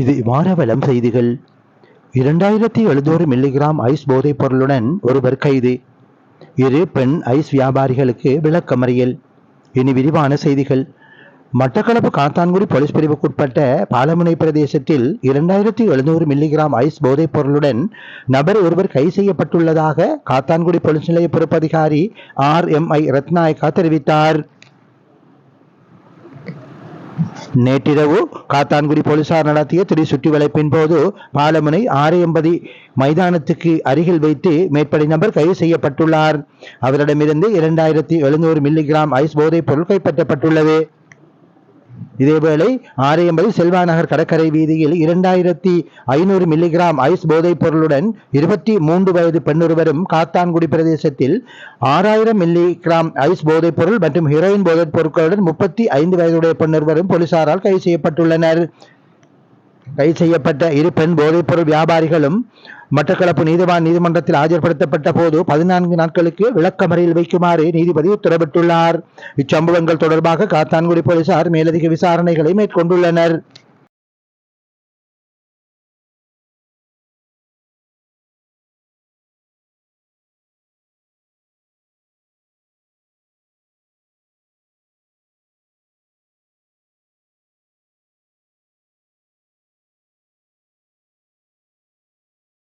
இது வாரவலம் செய்திகள். இரண்டாயிரத்தி எழுநூறு மில்லிகிராம் ஐஸ் போதைப் பொருளுடன் ஒருவர் கைது. இரு பெண் ஐஸ் வியாபாரிகளுக்கு விளக்கமறியல். இனி விரிவான செய்திகள். மட்டக்களப்பு காத்தான்குடி போலீஸ் பிரிவுக்குட்பட்ட பாலமுனை பிரதேசத்தில் இரண்டாயிரத்தி எழுநூறு மில்லிகிராம் ஐஸ் போதைப் பொருளுடன் நபர் ஒருவர் கை செய்யப்பட்டுள்ளதாக காத்தான்குடி போலீஸ் நிலைய பொறுப்பதிகாரி ஆர் எம் ஐ ரத்நாயக்கா தெரிவித்தார். நேற்றிரவு காத்தான்குடி போலீசார் நடத்திய திருச்சுற்றி வளைப்பின் போது பாலமுனை ஆறு எண்பது மைதானத்துக்கு அருகில் வைத்து மேற்படி நபர் கைது செய்யப்பட்டுள்ளார். அவரிடமிருந்து இரண்டாயிரத்தி எழுநூறு மில்லிகிராம் ஐஸ் போதைப் பொருள் கைப்பற்றப்பட்டுள்ளது. இதேவேளை ஆரையம்பதி செல்வா நகர் கடற்கரை வீதியில் இரண்டாயிரத்தி ஐநூறு மில்லிகிராம் ஐஸ் போதைப் பொருளுடன் இருபத்தி மூன்று வயது பெண்ணொருவரும் காத்தான்குடி பிரதேசத்தில் ஆறாயிரம் மில்லிகிராம் ஐஸ் போதைப் பொருள் மற்றும் ஹீரோயின் போதைப் பொருட்களுடன் முப்பத்தி ஐந்து வயதுடைய பெண்ணொருவரும் போலீசாரால் கைது செய்யப்பட்டுள்ளனர். கைது செய்யப்பட்ட இரு பெண் போதைப்பொருள் வியாபாரிகளும் மட்டக்களப்பு நீதிவான் நீதிமன்றத்தில் ஆஜர்படுத்தப்பட்ட போது பதினான்கு நாட்களுக்கு விளக்கமறையில் வைக்குமாறு நீதிபதி உத்தரவிட்டுள்ளார். இச்சம்பவங்கள் தொடர்பாக காத்தான்குடி போலீசார் மேலதிக விசாரணைகளை மேற்கொண்டுள்ளனர்.